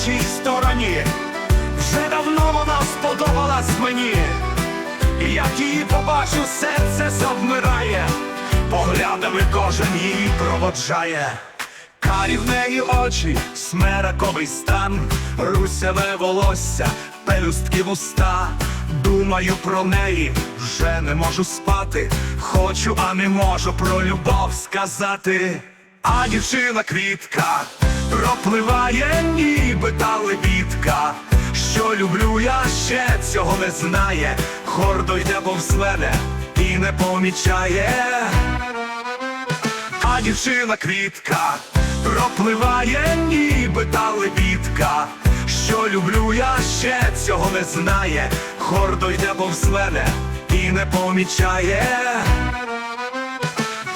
нашій стороні. Вже давно вона сподобалась мені. І як її побачу, серце завмирає, поглядами кожен її проводжає. Карі в неї очі, смераковий стан, русяве волосся, пелюстки вуста. Думаю про неї, вже не можу спати. Хочу, а не можу про любов сказати. А дівчина квітка пропливає, ніби та лебідка. Що люблю, я ще цього не знає. Гордо йде повз мене і не помічає. А дівчина квітка пропливає, ніби та лебідка. Що люблю, я ще цього не знає. Гордо йде повз мене і не помічає.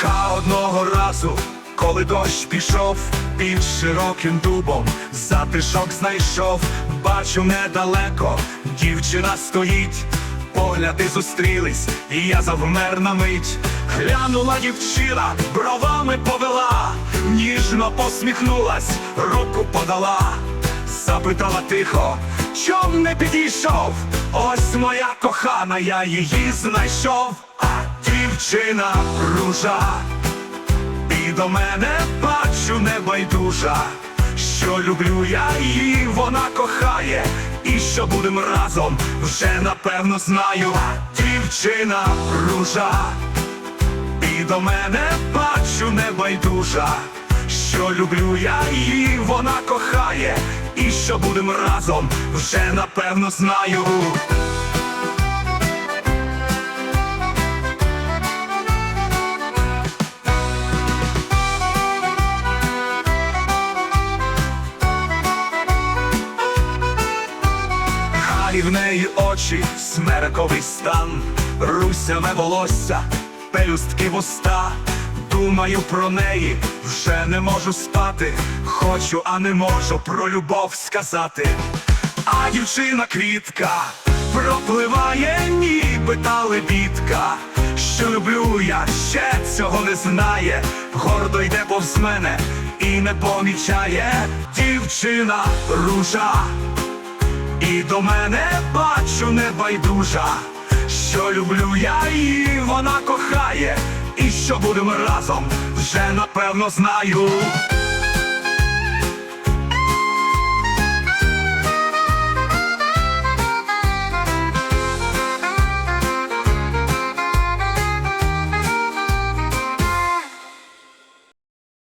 Ка одного разу, коли дощ пішов під широким дубом, затишок знайшов, бачу недалеко, дівчина стоїть, погляди зустрілись, і я завмер на мить. Глянула дівчина, бровами повела, ніжно посміхнулась, руку подала, запитала тихо, чом не підійшов? Ось моя кохана, я її знайшов, а дівчина ружа. І до мене бачу небайдужа, що люблю я її, вона кохає, і що будем разом, вже напевно знаю, дівчина ружа, і до мене бачу небайдужа, що люблю я її, вона кохає, і що будем разом, вже напевно знаю. Хай в неї очі, смерековий стан, русяме волосся, пелюстки вуста. Думаю про неї, вже не можу спати. Хочу, а не можу про любов сказати. А дівчина квітка пропливає, ніби та лебідка. Що люблю я, ще цього не знає. Гордо йде повз мене і не помічає. Дівчина ружа. І до мене бачу небайдужа, що люблю я її, вона кохає, і що будемо разом, вже напевно знаю.